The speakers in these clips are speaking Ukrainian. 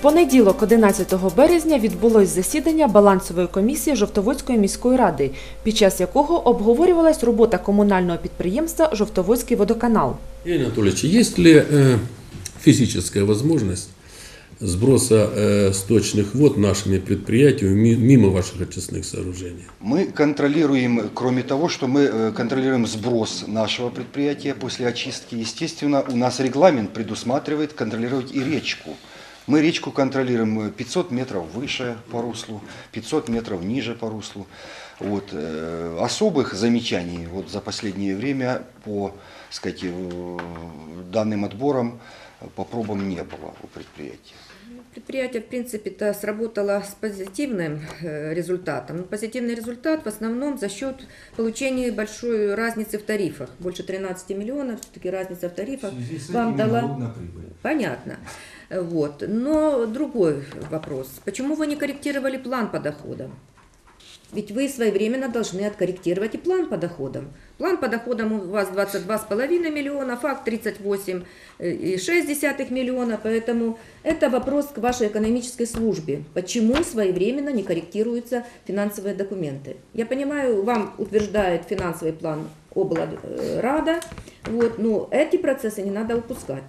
понеділок, 11 березня, відбулось засідання балансової комісії Жовтоводської міської ради, під час якого обговорювалась робота комунального підприємства Жовтоводський водоканал. Юрий Анатольевич, есть ли э, физическая возможность сброса э, сточных вод нашими предприятиями ми- мимо ваших очистных сооружений? Мы контролируем, кроме того, что мы э, контролируем сброс нашего предприятия после очистки, естественно, у нас регламент предусматривает контролировать и речку. Мы речку контролируем э, 500 метров выше по руслу, 500 метров ниже по руслу. Вот, э, особых замечаний вот, за последнее время по сказать, э, данным отборам э, по пробам не было у предприятия. Предприятие, в принципе-то, сработало с позитивным результатом. Но позитивный результат в основном за счет получения большой разницы в тарифах. Больше 13 миллионов, все-таки разница в тарифах вам дала... Понятно. Э, Вот. Но другой вопрос. Почему вы не корректировали план по доходам? Ведь вы своевременно должны откорректировать и план по доходам. План по доходам у вас 22,5 миллиона, факт 38,6 миллиона, поэтому это вопрос к вашей экономической службе. Почему своевременно не корректируются финансовые документы? Я понимаю, вам утверждает финансовый план облрада, вот, но эти процессы не надо упускать.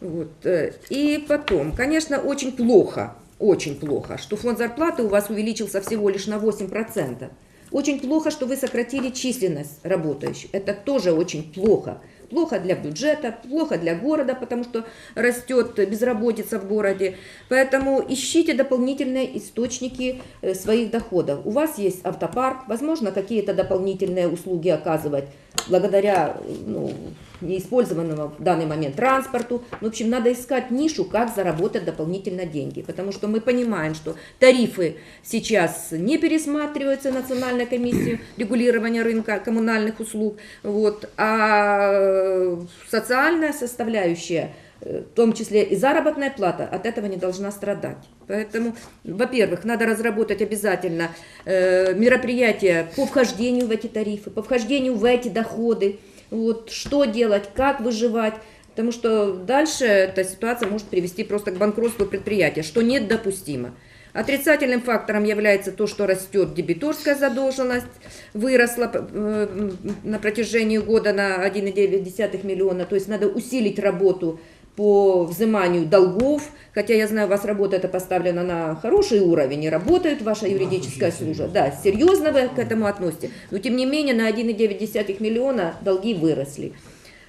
Вот. э, И потом, конечно, очень плохо, очень плохо, что фонд зарплаты у вас увеличился всего лишь на 8%. Очень плохо, что вы сократили численность работающих. Это тоже очень плохо. Плохо для бюджета, плохо для города, потому что растет безработица в городе. Поэтому ищите дополнительные источники э, своих доходов. У вас есть автопарк, возможно, какие-то дополнительные услуги оказывать благодаря э, ну, неиспользованному в данный момент транспорту. В общем, надо искать нишу, как заработать дополнительно деньги. Потому что мы понимаем, что тарифы сейчас не пересматриваются Национальной комиссией регулирования рынка коммунальных услуг. Вот, а э, социальная составляющая, э, в том числе и заработная плата, от этого не должна страдать. Поэтому, во-первых, надо разработать обязательно э, мероприятия по вхождению в эти тарифы, по вхождению в эти доходы. Вот, что делать, как выживать. Потому что дальше эта ситуация может привести просто к банкротству предприятия, что недопустимо. Отрицательным фактором является то, что растет дебиторская задолженность, выросла э, на протяжении года на 1,9 миллиона, то есть надо усилить работу по взиманию долгов, хотя я знаю, у вас работа это поставлена на хороший уровень, и работает ваша юридическая служба. Да, серьезно вы к этому относитесь, но тем не менее на 1,9 миллиона долги выросли.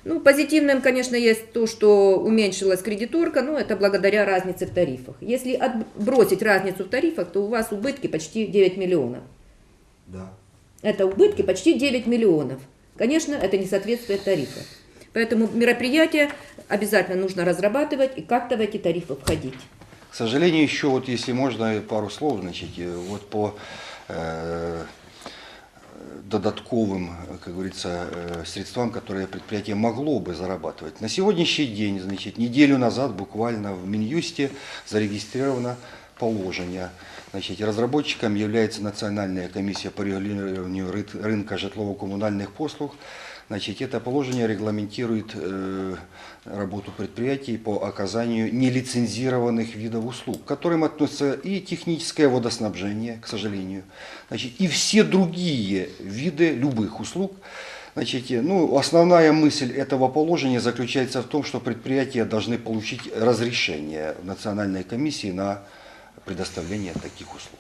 Ну, позитивным, конечно, есть то, что уменьшилась кредиторка, но это благодаря разнице в тарифах. Если отбросить разницу в тарифах, то у вас убытки почти 9 миллионов. Да. Это убытки почти 9 миллионов. Конечно, это не соответствует тарифам. Поэтому мероприятие обязательно нужно разрабатывать и как-то в эти тарифы входить. К сожалению, еще вот, если можно, пару слов, значит, э, вот по э, додатковым, как говорится, э, средствам, которые предприятие могло бы зарабатывать. На сегодняшний день, значит, неделю назад буквально в Минюсте зарегистрировано положение. Значит, разработчиком является Национальная комиссия по регулированию ры- рынка житлово-коммунальных послуг. Значит, это положение регламентирует э, работу предприятий по оказанию нелицензированных видов услуг, к которым относятся и техническое водоснабжение, к сожалению, значит, и все другие виды любых услуг. Значит, ну, основная мысль этого положения заключается в том, что предприятия должны получить разрешение Национальной комиссии на предоставление таких услуг.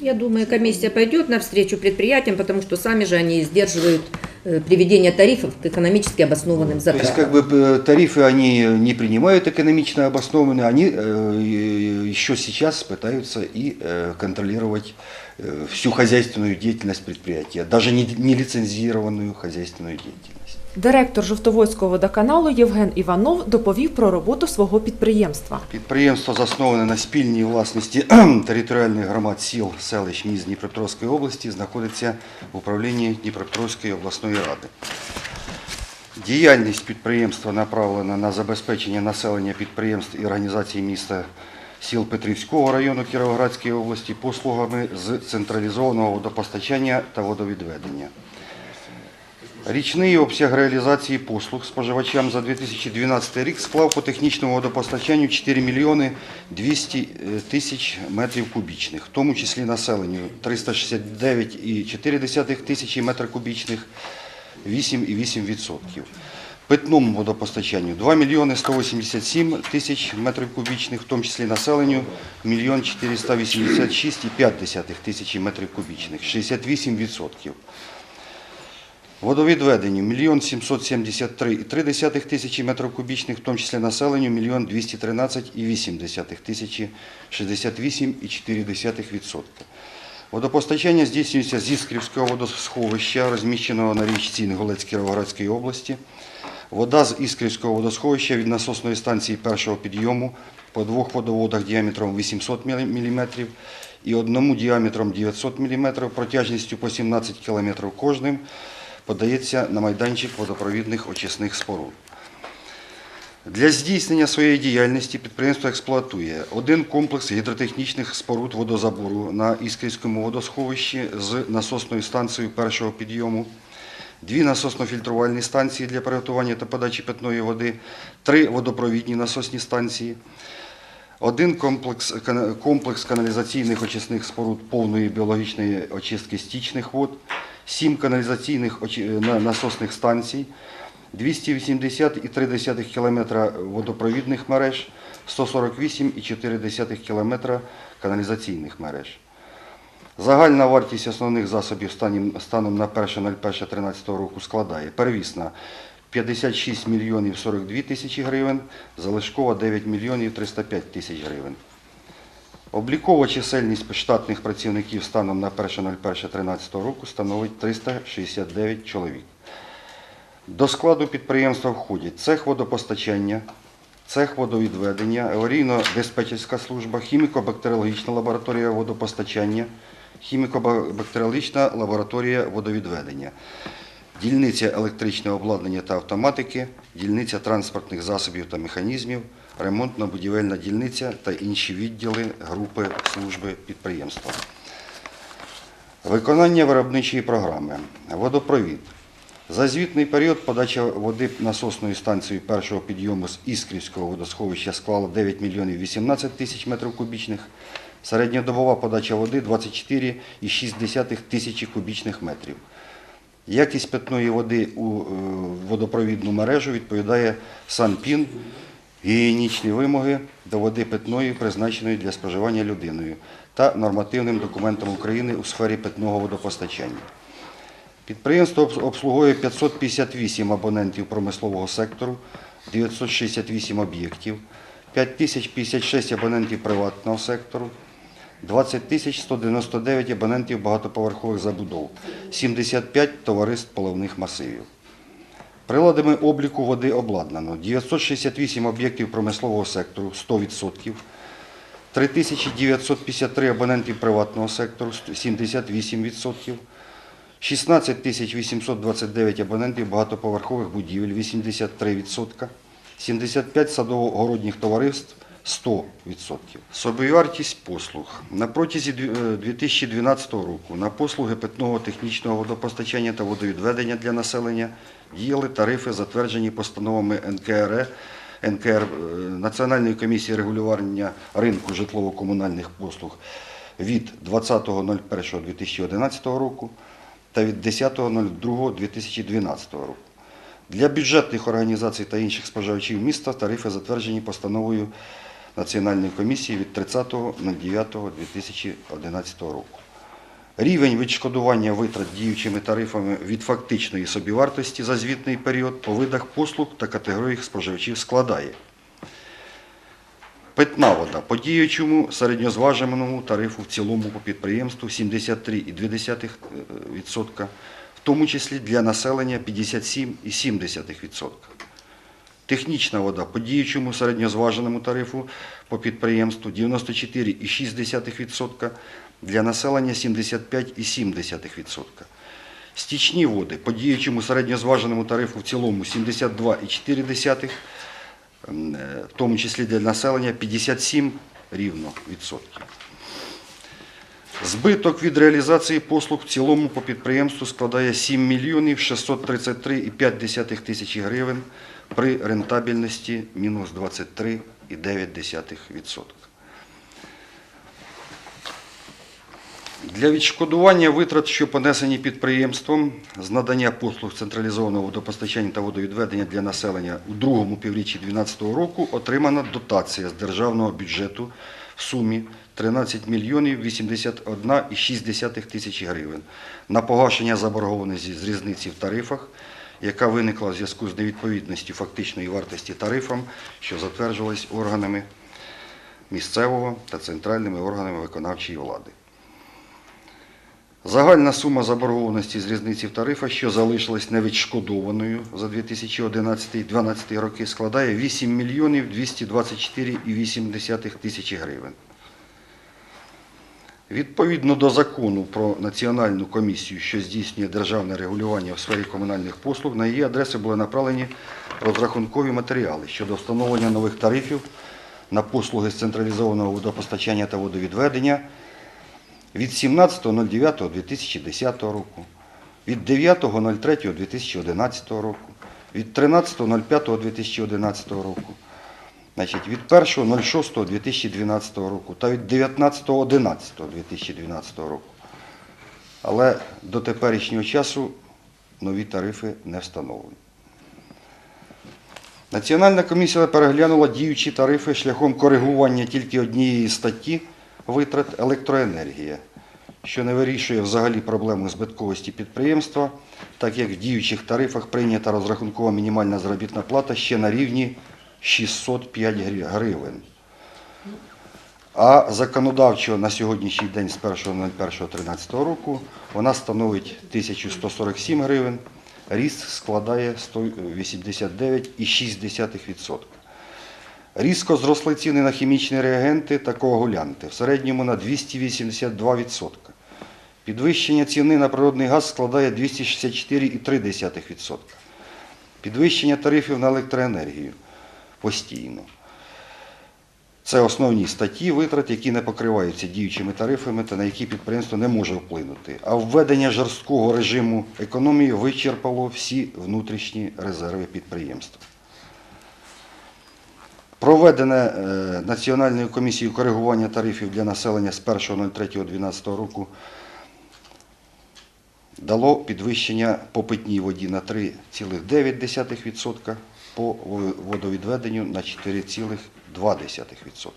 Я думаю, комиссия пойдет навстречу предприятиям, потому что сами же они сдерживают э, приведение тарифов к экономически обоснованным То есть, затратам. как бы э, тарифы они не принимают экономично обоснованные, они э, и- еще сейчас пытаются и э, контролировать э, всю хозяйственную деятельность предприятия, даже не лицензированную хозяйственную деятельность. Директор Жовтоводського водоканалу Євген Іванов доповів про роботу свого підприємства. Підприємство засноване на спільній власності територіальних громад сіл, селищ, міст Дніпропетровської області, знаходиться в управлінні Дніпропетровської обласної ради. Діяльність підприємства направлена на забезпечення населення підприємств і організацій міста сіл Петрівського району Кіровоградської області послугами з централізованого водопостачання та водовідведення. Річний обсяг реалізації послуг споживачам за 2012 рік склав по технічному водопостачанню 4 мільйони 200 тисяч метрів кубічних, в тому числі населенню 369,4 тисячі метрів кубічних, 8,8%. Питному водопостачанню 2 мільйони 187 тисяч метрів кубічних, в тому числі населенню 1 мільйон 486,5 тисячі метрів кубічних, 68%. Водовідведенню 1 773,3 тисячі метрів кубічних, в тому числі населенню 1 213,8 тисячі, 68,4%. Водопостачання здійснюється з Іскрівського водосховища, розміщеного на річці Інгулець Кіровоградської області. Вода з Іскрівського водосховища від насосної станції першого підйому по двох водоводах діаметром 800 мм і одному діаметром 900 мм протяжністю по 17 км кожним подається на майданчик водопровідних очисних споруд. Для здійснення своєї діяльності підприємство експлуатує один комплекс гідротехнічних споруд водозабору на Іскрівському водосховищі з насосною станцією першого підйому, дві насосно-фільтрувальні станції для приготування та подачі питної води, три водопровідні насосні станції, один комплекс, комплекс каналізаційних очисних споруд повної біологічної очистки стічних вод, сім каналізаційних насосних станцій, 280,3 км водопровідних мереж, 148,4 км каналізаційних мереж. Загальна вартість основних засобів станом на 1.01.13 року складає первісна 56 мільйонів 42 тисячі гривень, залишкова 9 мільйонів 305 тисяч гривень. Облікова чисельність штатних працівників станом на 1.01.13 року становить 369 чоловік. До складу підприємства входять цех водопостачання, цех водовідведення, аварійно-диспетчерська служба, хіміко-бактеріологічна лабораторія водопостачання, хіміко-бактеріологічна лабораторія водовідведення, дільниця електричного обладнання та автоматики, дільниця транспортних засобів та механізмів, ремонтно-будівельна дільниця та інші відділи групи служби підприємства. Виконання виробничої програми. Водопровід. За звітний період подача води насосною станцією першого підйому з Іскрівського водосховища склала 9 мільйонів 18 тисяч метрів кубічних. Середньодобова подача води 24,6 тисячі кубічних метрів. Якість питної води у е, водопровідну мережу відповідає Санпін, гігієнічні вимоги до води питної, призначеної для споживання людиною, та нормативним документам України у сфері питного водопостачання. Підприємство обс- обслуговує 558 абонентів промислового сектору, 968 об'єктів, 5056 абонентів приватного сектору, 20 199 абонентів багатоповерхових забудов, 75 товариств поливних масивів. Приладами обліку води обладнано. 968 об'єктів промислового сектору 100%, 3953 абонентів приватного сектору 78%, 16829 абонентів багатоповерхових будівель 83%, 75 садово-городніх товариств 100%. Собівартість послуг. На протязі е, 2012 року на послуги питного технічного водопостачання та водовідведення для населення діяли тарифи, затверджені постановами НКР, НКР е, Національної комісії регулювання ринку житлово-комунальних послуг від 20.01.2011 року та від 10.02.2012 року. Для бюджетних організацій та інших споживачів міста тарифи затверджені постановою Національної комісії від 30.09.2011 року. Рівень відшкодування витрат діючими тарифами від фактичної собівартості за звітний період по видах послуг та категоріях споживачів складає Питна вода по діючому середньозваженому тарифу в цілому по підприємству 73,2%, в тому числі для населення 57,7%. Технічна вода по діючому середньозваженому тарифу по підприємству 94,6%, для населення 75,7%. Стічні води по діючому середньозваженому тарифу в цілому 72,4%, ем, е, в тому числі для населення 57 рівно відсотків. Збиток від реалізації послуг в цілому по підприємству складає 7 мільйонів 633,5 тисячі гривень при рентабельності мінус 23,9%. Для відшкодування витрат, що понесені підприємством з надання послуг централізованого водопостачання та водовідведення для населення у другому півріччі 2012 року отримана дотація з державного бюджету в сумі 13 мільйонів 81,6 тисячі гривень на погашення заборгованості з різниці в тарифах, яка виникла в зв'язку з невідповідністю фактичної вартості тарифам, що затверджувались органами місцевого та центральними органами виконавчої влади. Загальна сума заборгованості з різниці в тарифах, що залишилась невідшкодованою за 2011-2012 роки, складає 8 мільйонів 224,8 тисячі гривень. Відповідно до закону про Національну комісію, що здійснює державне регулювання в сфері комунальних послуг, на її адреси були направлені розрахункові матеріали щодо встановлення нових тарифів на послуги з централізованого водопостачання та водовідведення від 17.09.2010 року, від 9.03.2011 року, від 13.05.2011 року, значить, від 1.06.2012 року та від 19.11.2012 року. Але до теперішнього часу нові тарифи не встановлені. Національна комісія переглянула діючі тарифи шляхом коригування тільки однієї статті витрат електроенергія, що не вирішує взагалі проблему збитковості підприємства, так як в діючих тарифах прийнята розрахункова мінімальна заробітна плата ще на рівні 605 грі- гривень. А законодавчо на сьогоднішній день з 1.01.13 року вона становить 1147 гривень, ріст складає 189,6%. Різко зросли ціни на хімічні реагенти та коагулянти, в середньому на 282%. Підвищення ціни на природний газ складає 264,3%. Підвищення тарифів на електроенергію постійно. Це основні статті витрат, які не покриваються діючими тарифами та на які підприємство не може вплинути. А введення жорсткого режиму економії вичерпало всі внутрішні резерви підприємства. Проведене е, Національною комісією коригування тарифів для населення з 1.03.2012 року дало підвищення по питній воді на 3,9%, по водовідведенню на 4,2%.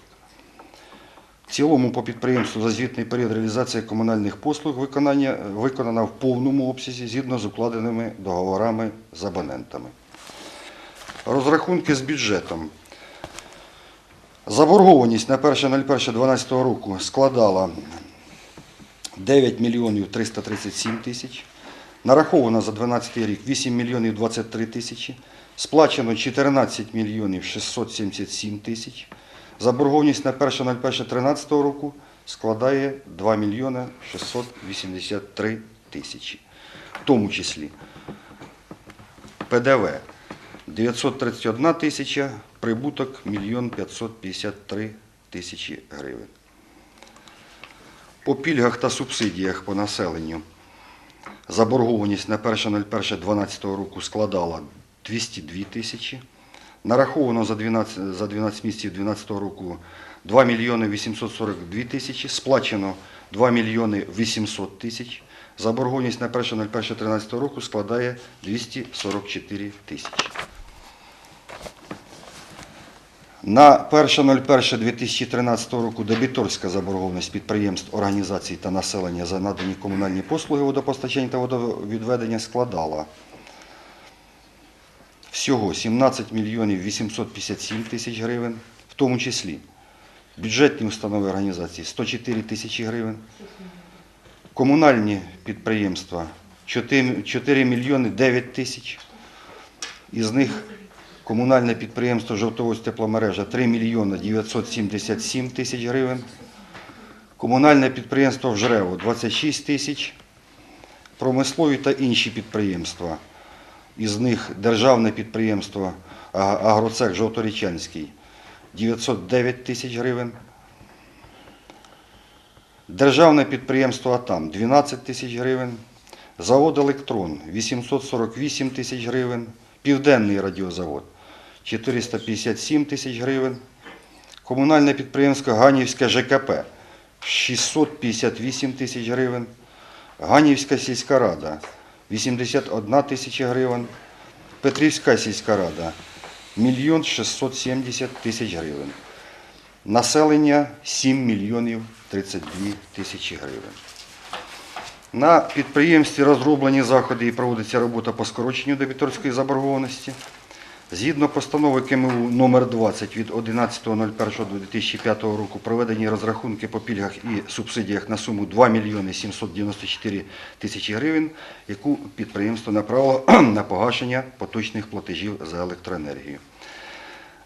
В цілому по підприємству за звітний період реалізація комунальних послуг виконання, виконана в повному обсязі згідно з укладеними договорами з абонентами. Розрахунки з бюджетом. Заборгованість на 1.01.12 року складала 9 мільйонів 337 тисяч. Нараховано за 12 рік 8 мільйонів 23 тисячі. Сплачено 14 мільйонів 677 тисяч. Заборгованість на 1.01.13 року складає 2 мільйони 683 тисячі. В тому числі ПДВ 931 тисяча, прибуток 1 553 тисячі гривень. По пільгах та субсидіях по населенню заборгованість на 1.01.12 року складала 202 тисячі. Нараховано за 12, за 12 місяців 2012 року 2 мільйони 842 тисячі, сплачено 2 мільйони 800 тисяч. Заборгованість на 1.01.13 року складає 244 тисячі. На 1.01.2013 року дебіторська заборгованість підприємств, організацій та населення за надані комунальні послуги водопостачання та водовідведення складала всього 17 мільйонів 857 тисяч гривень, в тому числі. Бюджетні установи організації 104 тисячі гривень, комунальні підприємства 4 4 мільйони 9 тисяч, із них комунальне підприємство Жовтоводськ тепломережа 3 мільйони 977 тисяч гривень, комунальне підприємство Вжрево 26 тисяч, промислові та інші підприємства. Із них державне підприємство Агроцех Жовторічанський 909 тисяч гривень. Державне підприємство АТАМ 12 тисяч гривень, завод Електрон 848 тисяч гривень, Південний радіозавод 457 тисяч гривень, комунальне підприємство Ганівське ЖКП 658 тисяч гривень, Ганівська сільська рада 81 тисяча гривень, Петрівська сільська рада 1 670 тисяч гривень. Населення 7 мільйонів 32 тисячі гривень. На підприємстві розроблені заходи і проводиться робота по скороченню дебіторської заборгованості. Згідно постанови КМУ номер 20 від 11.01.2005 року проведені розрахунки по пільгах і субсидіях на суму 2 мільйони 794 тисячі гривень, яку підприємство направило на погашення поточних платежів за електроенергію.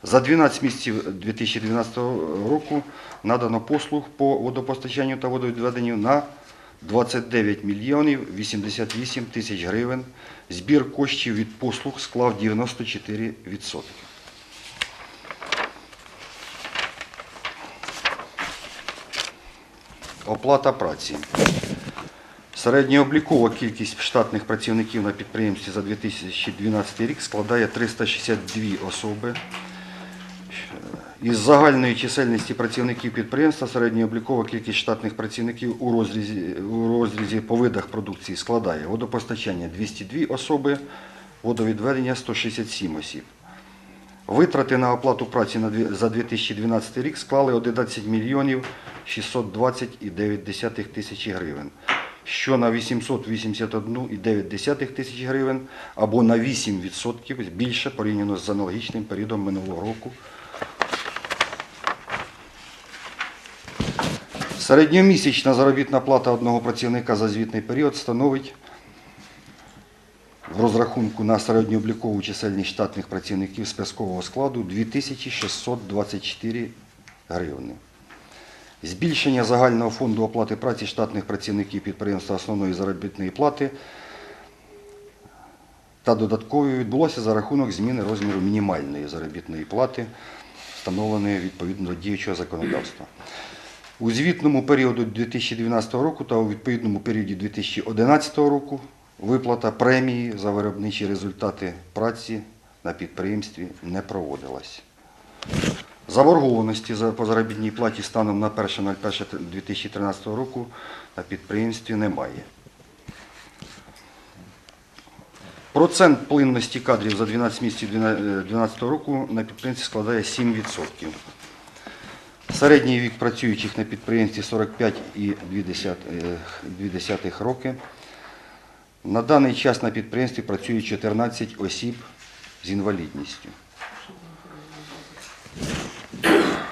За 12 місяців 2012 року надано послуг по водопостачанню та водовідведенню на 29 мільйонів 88 тисяч гривень. Збір коштів від послуг склав 94%. Оплата праці. Середньооблікова кількість штатних працівників на підприємстві за 2012 рік складає 362 особи. Із загальної чисельності працівників підприємства середньооблікова кількість штатних працівників у розрізі, у розрізі по видах продукції складає водопостачання 202 особи, водовідведення 167 осіб. Витрати на оплату праці за 2012 рік склали 11 мільйонів 620,9 тисячі гривень, що на 881,9 тисяч гривень або на 8% більше порівняно з аналогічним періодом минулого року. Середньомісячна заробітна плата одного працівника за звітний період становить в розрахунку на середньооблікову чисельність штатних працівників спискового складу 2624 гривни. Збільшення загального фонду оплати праці штатних працівників підприємства основної заробітної плати та додаткової відбулося за рахунок зміни розміру мінімальної заробітної плати, встановленої відповідно до діючого законодавства. У звітному періоду 2012 року та у відповідному періоді 2011 року виплата премії за виробничі результати праці на підприємстві не проводилась. Заборгованості по заробітній платі станом на 1.01.2013 року на підприємстві немає. Процент плинності кадрів за 12 місяців 2012 року на підприємстві складає 7%. Середній вік працюючих на підприємстві 45,2 роки. На даний час на підприємстві працює 14 осіб з інвалідністю.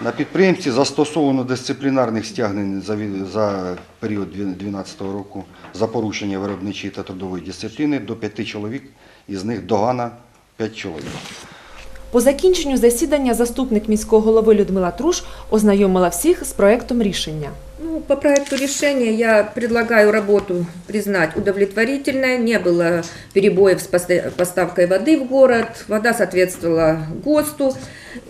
На підприємстві застосовано дисциплінарних стягнень за, за період 2012 року за порушення виробничої та трудової дисципліни до 5 чоловік, із них догана 5 чоловік. По закінченню засідання заступник міського голови Людмила Труш ознайомила всіх з проектом рішення. Ну, по проекту решения я предлагаю работу признать удовлетворительной. Не было перебоев с поста- поставкой воды в город. Вода соответствовала ГОСТу.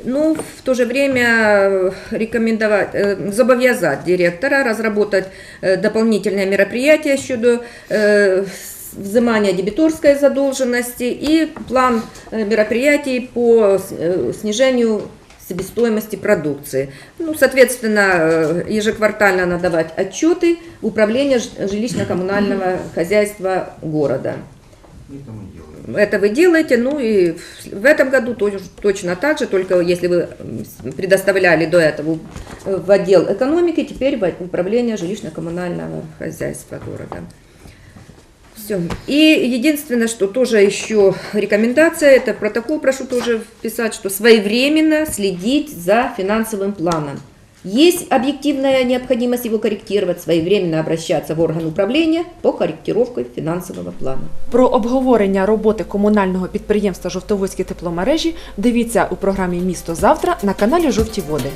Ну, в то же время э, рекомендовать, э, зобовязать директора разработать э, дополнительные мероприятия щодо э, с- взимания дебиторской задолженности и план мероприятий по снижению себестоимости продукции. Ну, соответственно, э, ежеквартально надавать отчеты в управление жилищно-коммунального хозяйства города. Это вы делаете, ну и в- этом году тоже- точно так же, только если вы предоставляли до этого в- в отдел экономики, теперь в управление жилищно-коммунального хозяйства города. Все. И единственное, что тоже еще рекомендация, это в протокол прошу тоже вписать, что своевременно следить за финансовым планом. Есть объективная необходимость его корректировать, своевременно обращаться в орган управления по корректировке финансового плана. Про обговорення роботи комунального підприємства Жовтоводські тепломережі дивіться у програмі Місто завтра на каналі Жовті Води.